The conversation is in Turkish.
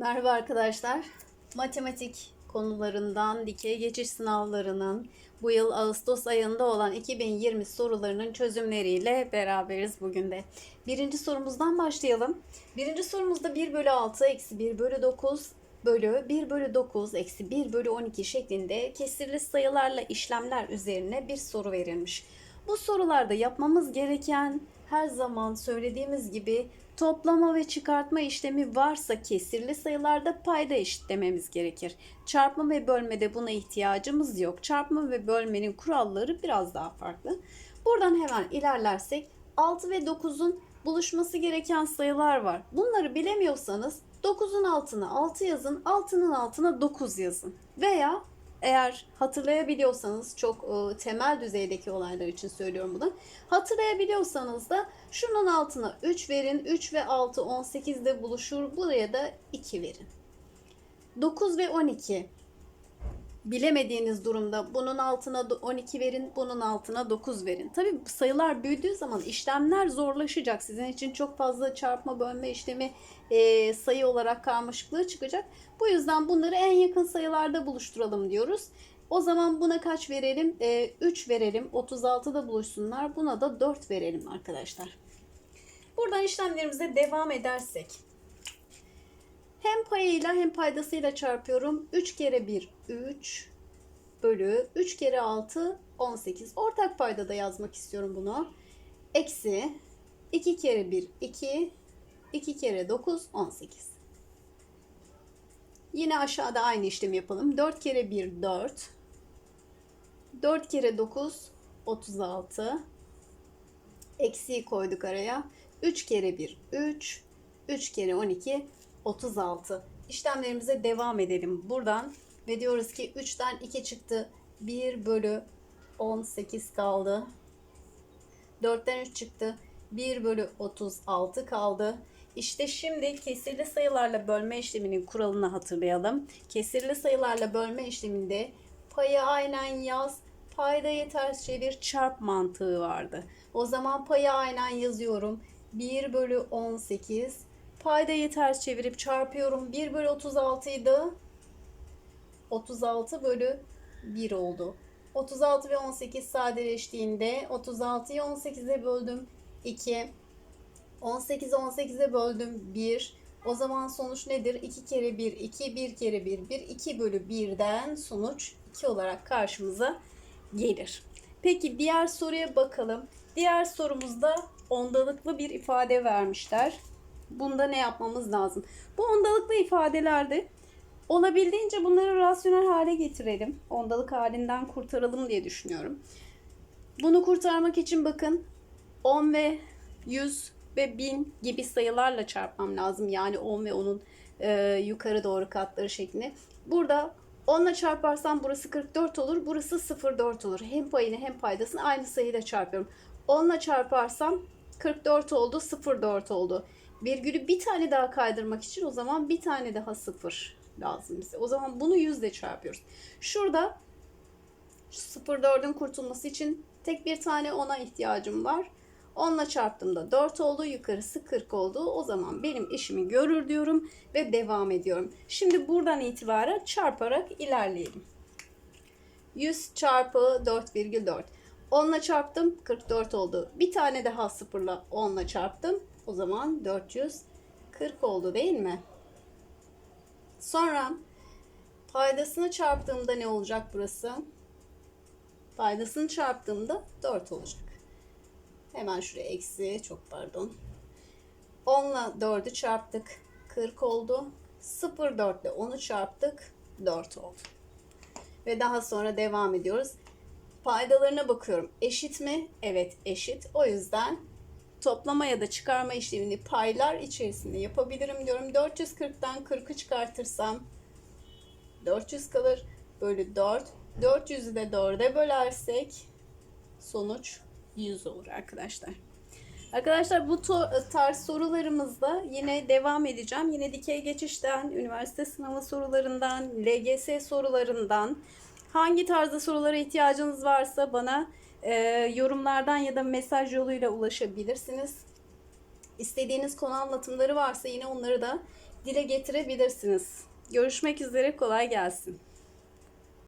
Merhaba arkadaşlar. Matematik konularından dikey geçiş sınavlarının bu yıl Ağustos ayında olan 2020 sorularının çözümleriyle beraberiz bugün de. Birinci sorumuzdan başlayalım. Birinci sorumuzda 1 bölü 6 eksi 1 bölü 9 bölü 1 bölü 9 eksi 1 bölü 12 şeklinde kesirli sayılarla işlemler üzerine bir soru verilmiş. Bu sorularda yapmamız gereken her zaman söylediğimiz gibi toplama ve çıkartma işlemi varsa kesirli sayılarda payda eşitlememiz gerekir. Çarpma ve bölmede buna ihtiyacımız yok. Çarpma ve bölmenin kuralları biraz daha farklı. Buradan hemen ilerlersek 6 ve 9'un buluşması gereken sayılar var. Bunları bilemiyorsanız 9'un altına 6 yazın, 6'nın altına 9 yazın. Veya eğer hatırlayabiliyorsanız çok e, temel düzeydeki olaylar için söylüyorum bunu. Hatırlayabiliyorsanız da şunun altına 3 verin. 3 ve 6 18'de buluşur. Buraya da 2 verin. 9 ve 12 bilemediğiniz durumda bunun altına 12 verin, bunun altına 9 verin. Tabii sayılar büyüdüğü zaman işlemler zorlaşacak. Sizin için çok fazla çarpma bölme işlemi e, sayı olarak karmaşıklığı çıkacak. Bu yüzden bunları en yakın sayılarda buluşturalım diyoruz. O zaman buna kaç verelim? E, 3 verelim. 36'da buluşsunlar. Buna da 4 verelim arkadaşlar. Buradan işlemlerimize devam edersek. Hem payıyla hem paydasıyla çarpıyorum. 3 kere 1 3 bölü 3 kere 6 18. Ortak payda da yazmak istiyorum bunu. Eksi 2 kere 1 2 2 kere 9 18. Yine aşağıda aynı işlemi yapalım. 4 kere 1 4 4 kere 9 36 eksiği koyduk araya. 3 kere 1 3 3 kere 12 36. İşlemlerimize devam edelim buradan. Ve diyoruz ki 3'ten 2 çıktı. 1 bölü 18 kaldı. 4'ten 3 çıktı. 1 bölü 36 kaldı. İşte şimdi kesirli sayılarla bölme işleminin kuralını hatırlayalım. Kesirli sayılarla bölme işleminde payı aynen yaz, paydayı ters çevir, çarp mantığı vardı. O zaman payı aynen yazıyorum. 1 bölü 18 Paydayı ters çevirip çarpıyorum. 1 bölü 36 idi. 36 bölü 1 oldu. 36 ve 18 sadeleştiğinde 36'yı 18'e böldüm 2. 18'i 18'e böldüm 1. O zaman sonuç nedir? 2 kere 1, 2, 1 kere 1, 1, 2 bölü 1'den sonuç 2 olarak karşımıza gelir. Peki diğer soruya bakalım. Diğer sorumuzda ondalıklı bir ifade vermişler. Bunda ne yapmamız lazım? Bu ondalıklı ifadelerde olabildiğince bunları rasyonel hale getirelim. Ondalık halinden kurtaralım diye düşünüyorum. Bunu kurtarmak için bakın 10 ve 100 ve 1000 gibi sayılarla çarpmam lazım. Yani 10 ve 10'un e, yukarı doğru katları şeklinde. Burada 10 ile çarparsam burası 44 olur. Burası 0,4 olur. Hem payını hem paydasını aynı sayıyla çarpıyorum. 10 ile çarparsam 44 oldu, 0,4 oldu. Virgülü bir tane daha kaydırmak için o zaman bir tane daha sıfır lazım bize. O zaman bunu yüzle çarpıyoruz. Şurada 0,4'ün kurtulması için tek bir tane ona ihtiyacım var. 10 ile çarptığımda 4 oldu. Yukarısı 40 oldu. O zaman benim işimi görür diyorum ve devam ediyorum. Şimdi buradan itibaren çarparak ilerleyelim. 100 çarpı 4,4. 10 ile çarptım 44 oldu. Bir tane daha sıfırla 10 ile çarptım. O zaman 440 oldu değil mi? Sonra paydasını çarptığımda ne olacak burası? Paydasını çarptığımda 4 olacak. Hemen şuraya eksi çok pardon. 10 ile 4'ü çarptık. 40 oldu. 0 4 ile 10'u çarptık. 4 oldu. Ve daha sonra devam ediyoruz. Paydalarına bakıyorum. Eşit mi? Evet eşit. O yüzden toplama ya da çıkarma işlemini paylar içerisinde yapabilirim diyorum. 440'tan 40'ı çıkartırsam 400 kalır. Bölü 4. 400'ü de 4'e bölersek sonuç 100 olur arkadaşlar. Arkadaşlar bu tarz sorularımızda yine devam edeceğim. Yine dikey geçişten, üniversite sınavı sorularından, LGS sorularından hangi tarzda sorulara ihtiyacınız varsa bana e, yorumlardan ya da mesaj yoluyla ulaşabilirsiniz. istediğiniz konu anlatımları varsa yine onları da dile getirebilirsiniz. Görüşmek üzere kolay gelsin.